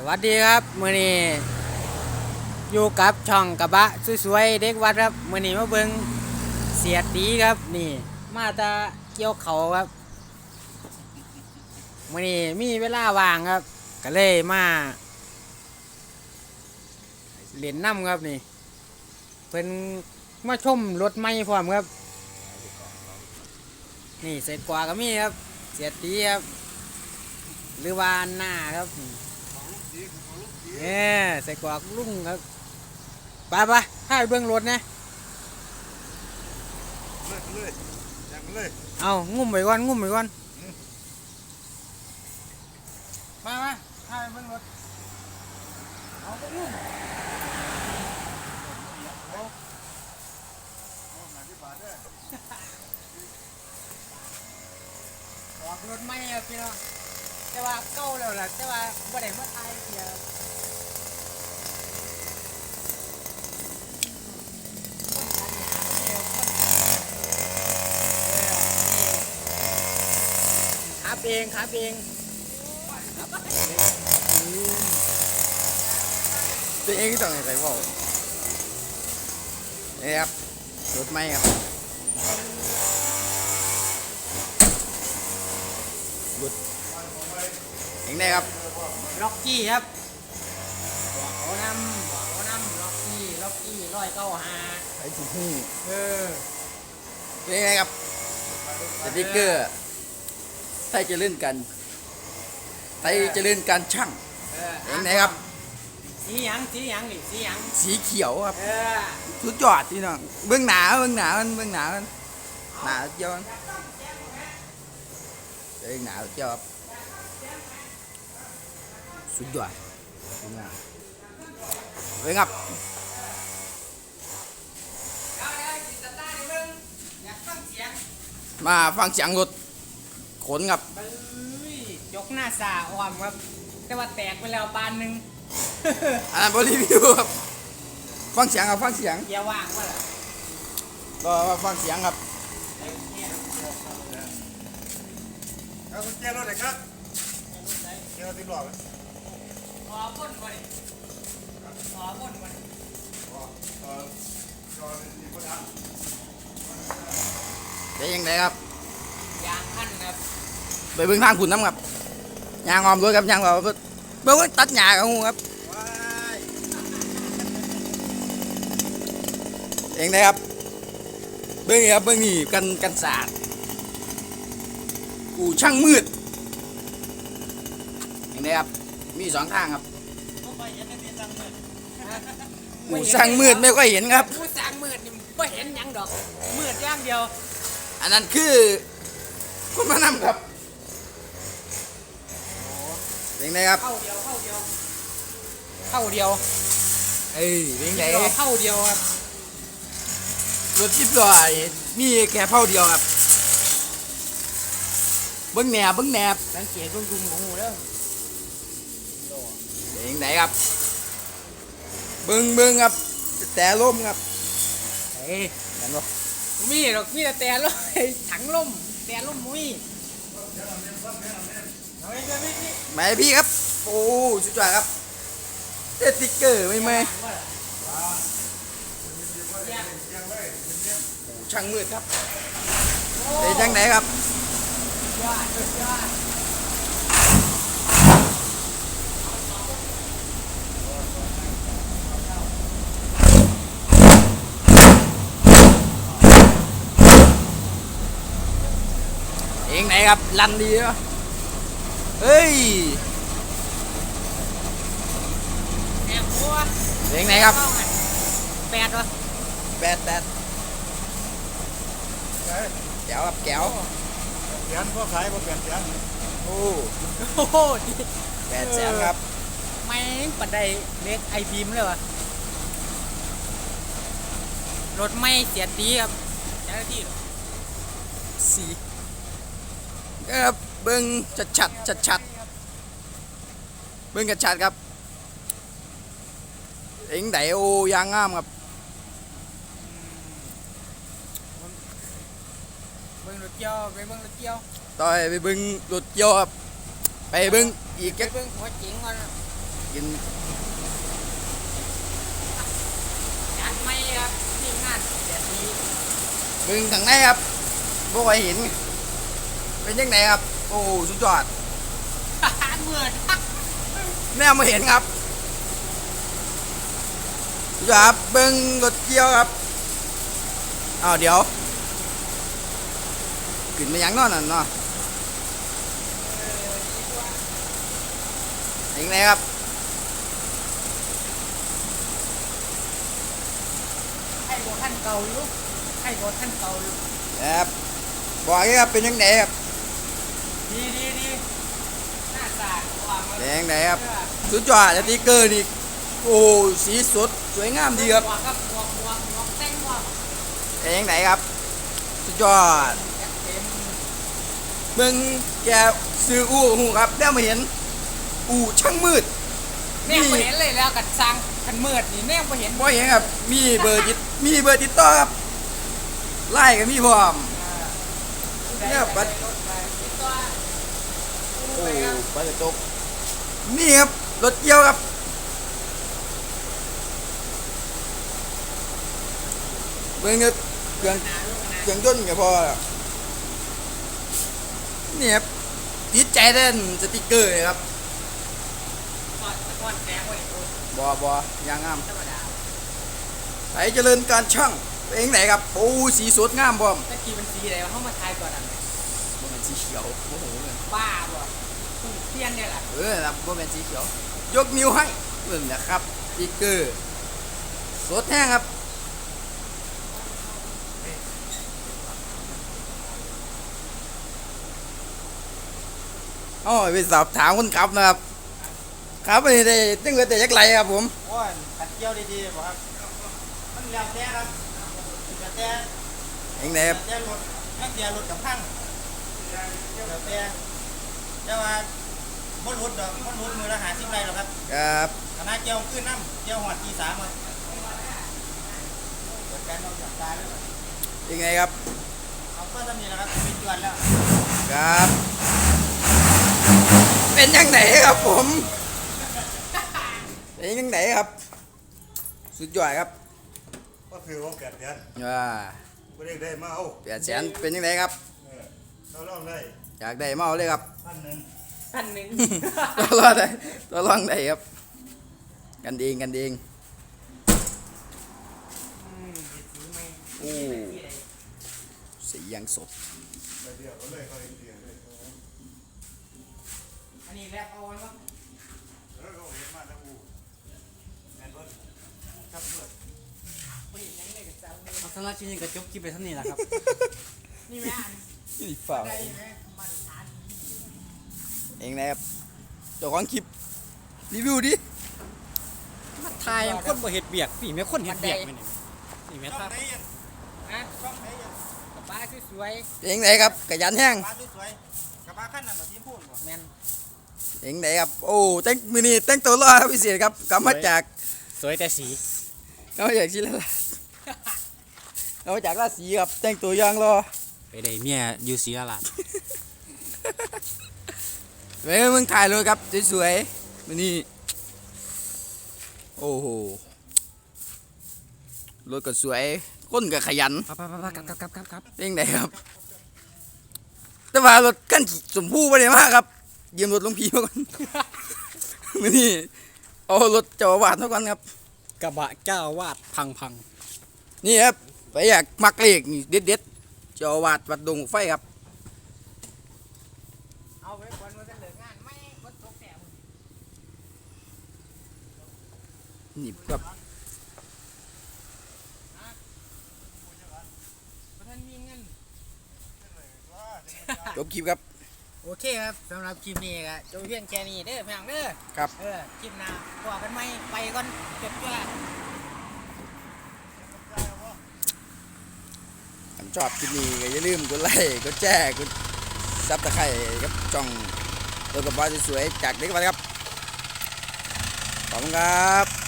สวัสดีครับมื่อนี้อยู่กับช่องกระบะสวยๆเด็กวัดครับมื่อนี้มาเบิงเสียตีครับนี่ มาตาเกี่ยวเขาครับมื่อนี้มีเวลาว่างครับ ก็เลยมาเล่นน้ำครับนี่เป็นมาชมรถไม้พร้อมครับ นี่เสร็จกว่าก็มีครับ เสียตีครับ หรือว่าหน้าครับ เนี่ยใส่กวากลุ่งครับไปไปให้เบื้องรถนะเลยเลยยังเลยเอางุ่มไปก่อนงุ่มไปก่อนมามาให้เบื้องรถเอาไปงุ่มมาที่บาทด้วยออกรถไม่ครับพี่น้องแต่ว่าเก่าแล้วล่ะแต่ว่าบ่ได้มาตายเสีย เองครับเองตัวเองต้องใส่เบานี่ครับรถไหมครับรถเองได้ครับล็อกกี้ครับบอกเขานำบอกเขานำล็อกกี้ล็อกกี้ร้อยเก้าห้าไอ้ที่หูเออเป็นไงครับสติ๊กเกอร์ ไทยเจะเล่นกันไทยเจะเล่นการช่างเออเองไหนครับ สีหยังสีหยังนี่สีหยังสีเขียวครับ เออสุดยอดพี่น้องเบื้องหนาเบื้องหนามันเบื้องหนามันหนาเจียวมันเบื้องหนาเจียวครับสุดยอดสุดยอดเว้ยครับเอาเดี๋ยวจิตตาดิมึงอยากฟังเสียงมาฟังเสียงรถ ขนครับเอ้ยยกหน้าสาออมครับ แต่ว่าแตกไปแล้วบานหนึ่งอันนั้นบรีวิวครับ ฟังเสียงครับฟังเสียงเกียร์ว่างวะล่ะก็มาฟังเสียงครับเอากุญแจรถหน่อยครับเกียร์ติดหลอกขอพ่นมาดิขอพ่นมาดิได้ยังไงครับ ยางขั้นครับไปเบื้องทางขุนน้ำครับยางออมด้วยครับยางออมเบื้องว่าตัดหญ้ากับงูครับเองได้ครับเบื้องนี้ครับเบื้องนี้กันกันศาสตร์อู่ช่างมืดเองได้ครับมีสองทางครับอู่ช่างมืดไม่ค่อยเห็นครับผู้สร้างมืดนี่ไม่เห็นหยังดอกมืดอย่างเดียว อันนั้นคือ คุณมานำครับเองได้ครับเข้าเดียวเข้าเดียวเข้าเดียวเอ้ยเป็นไงเข้าเดียวครับรถจิบลอยมีแค่เผ่าเดียวครับเบิ้งแหนบเบิ้งแหนบสังเกตดุมๆของหูเด้อเป็นไงครับเบิ้งเบิ้งครับแต่ลมครับเฮ้ยเห็นบ่มีดอกมีแต่แต่ลมถังลม แต่ลมมุ้ยเอาไปเลยพี่ไหมพี่ครับ โอ้สุดยอดครับเตสติ๊กเกอร์ไม่ไหมโอ้ช่างมืดครับเป็นจังไหนครับ ยอดสุดยอด เอง ไหนครับลันดีปะเฮ้ยแอบหัวเองไหนครับแปดวะแปดแปดแก้วครับแก้วเสียนพ่อขายพ่อเปลี่ยนเสียนโอ้โอ้โหดีแปดแสนครับแม่งปัดได้เล็กไอบีมเลยวะรถไม่เสียดีครับเจ้าหน้าที่เหรอสีเออเบิ้งชัดชัดชัดชัดๆเบิ้งชัดชัดๆครับเอ็งไดโอยางงามครับเบิ่งรถเกี่ยวไปเบิ่งรถเกี่ยวต่อยไปเบิ้งรถเกี่ยวครับไปเบิ้งอีกไปจักเบิ่งหัวจิงก่อนกินจัดไม่ครับทีมงานเสียดีมึงทางไหนครับบ่ค่อยเห็น เป็นยังไงครับ โอ้สุดยอดเหมือนแม่มาเห็นครับสุดยอดครับเบิ้งรถเกี่ยวครับอ้าวเดี๋ยวขึ้นมายังนอนนั่นเนาะยังไงครับให้โบท่านเก่าอยู่ให้โบท่านเก่าอยู่ครับบอกเลยครับเป็นยังไงครับ ดีดีดีหน้าตาว่างเป็นยังไงครับสุดยอดสติกเกอร์นี่โอ้สีสดสวยงามดีครับหมวกครับหมวกหมวกหมวกแต่งหมวกเป็นยังไงครับ สุดยอดเต็มเบิ่งแกซื้ออู้หูครับแล้วมาเห็น อู่ช่างมืดแม่งบ่เห็นเลยแล้วกันสร้างกันมืดนี่แม่งบ่เห็นบ่เห็นครับ มีเบอร์ติดมีเบอร์ติดต่อครับไล่ก็มีพร้อมเนี่ยบัด โอ้ไปกระจกนี่ครับ รถเกี่ยวครับ เบิ่งเนี่ยเครื่องเครื่องยนต์ก็พอแล้วนี่ครับติดใจเด่นสติกเกอร์เลยครับก่อนแดงไว้โอ้บอบอย่างงามธรรมดาไอเจริญการช่างเป็นไหนครับ โอ้สีสดงามพร้อมตะกี้มันสีอะไรวะเฮามาทายก่อนอะบ่แม่น สีเขียวโอ้โหเลยบ้าบ่ถูกเทียนเนี่ยแหละเออครับบ่แม่นสีเขียวยกนิ้วให้เบิ่งนะครับสติกเกอร์สดแห้งครับอ๋อไปสอบถามคนขับนะครับครับอันนี้ได้ตั้งแต่ยักไรครับผมโอ้ยขัดเกี่ยวดีๆบ่ครับมันแล้วแต่ครับแล้วแต่เองไหนครับแล้วแต่รถนักเดียรถกับพัง แล้วแต่แต่ว่าบ่รถดอกบ่รถมือละหาสิบไรหรอกครับครับคณะเกี่ยวขึ้นน้ำเกี่ยวหอดทีสามครับเกิดการเอาจับตาเลยยังไงครับเอาก็จะมีนะครับเป็นจวนแล้วครับ เป็นยังไงครับผมเป็นยังไงครับ สุดยอดครับก็คือว่าแปดเดือนอ่าไม่ได้ได้มาเอาเปลี่ยนแสนเป็นยังไงครับ เออเราลองได้อยากได้เมาเลยครับ พันหนึ่งพันหนึ่งตัวรอดได้ตัวรองได้ครับ กันเองกันเองอืมสีไม่โอ้สียังสดไปเดียวก็เลยเขาเดียวเลยอันนี้แรกเอาไว้ว่าเออเขาเห็นมาแล้วอูแอนเบิร์ดครับเบิร์ดเอาสำหรับชิ้นนี้ก็จบคลิปไปเท่านี้แหละครับ นี่แม่ อันนี่ฝ่าได้ไหมมาตรฐานเองนะครับเจ้าของคลิปรีวิวดิมาทายยังคนบ่เฮ็ดเบียกพี่แม่คนเฮ็ดเบียกแม่นี่นี่แม่ช่อทางไหนยังนะช่องไหนยังกระบะสวยเป็นยังไงครับขยันแห้งปลาสวยๆกระบะขั้นนั้นแบบที่พูดบ่ๆแม่นเองไหนครับโอ้แต่งมือนี้แต่งตัวรอดครับพิเศษครับกลับมาจากสวยแต่สีกลับมาจากชิลลาดกลับมาจากราชสีครับแต่งตัวอยางรอ ไปได้เมียอยู่ศรีราชเว้ยมึงถ่ายเลยครับสวยๆมือนี้โอ้โหรถก็สวยคนก็ขยันปั๊บปั๊บปั๊บกลับกลับกลับกลับเป็นยังไงครับ แต่ว่ารถกันสมผู้ไปเลยมากครับยืมรถหลุงพีมาก่อนมือนี้เอารถเจ้าอาวาดมาก่อนครับ กระบะเจ้าอาวาดพังพังนี่ครับไปอยากมักเลขนี่เด็ดเด็ดๆ เจ้าอาวาดวัดดงไฟครับ เอาไว้วันวันจะเหลืองานไม่วัดตกแต่นี่ครับเพราะท่านมีเงินจบคลิปครับ โอเคครับสำหรับคลิปนี้ก็จบเพียงแค่นี้เด้อพี่น้องเด้อครับ เออคลิปหน้าพอกันไหมไปก่อนเก็บจ้า อันชอบคลิปนี้ก็อย่าลืมกดไลค์กดแชร์กดซับตะไคร้ครับจ่องตัวกระบะสวยๆจากเด็กวัดครับขอบคุณครับ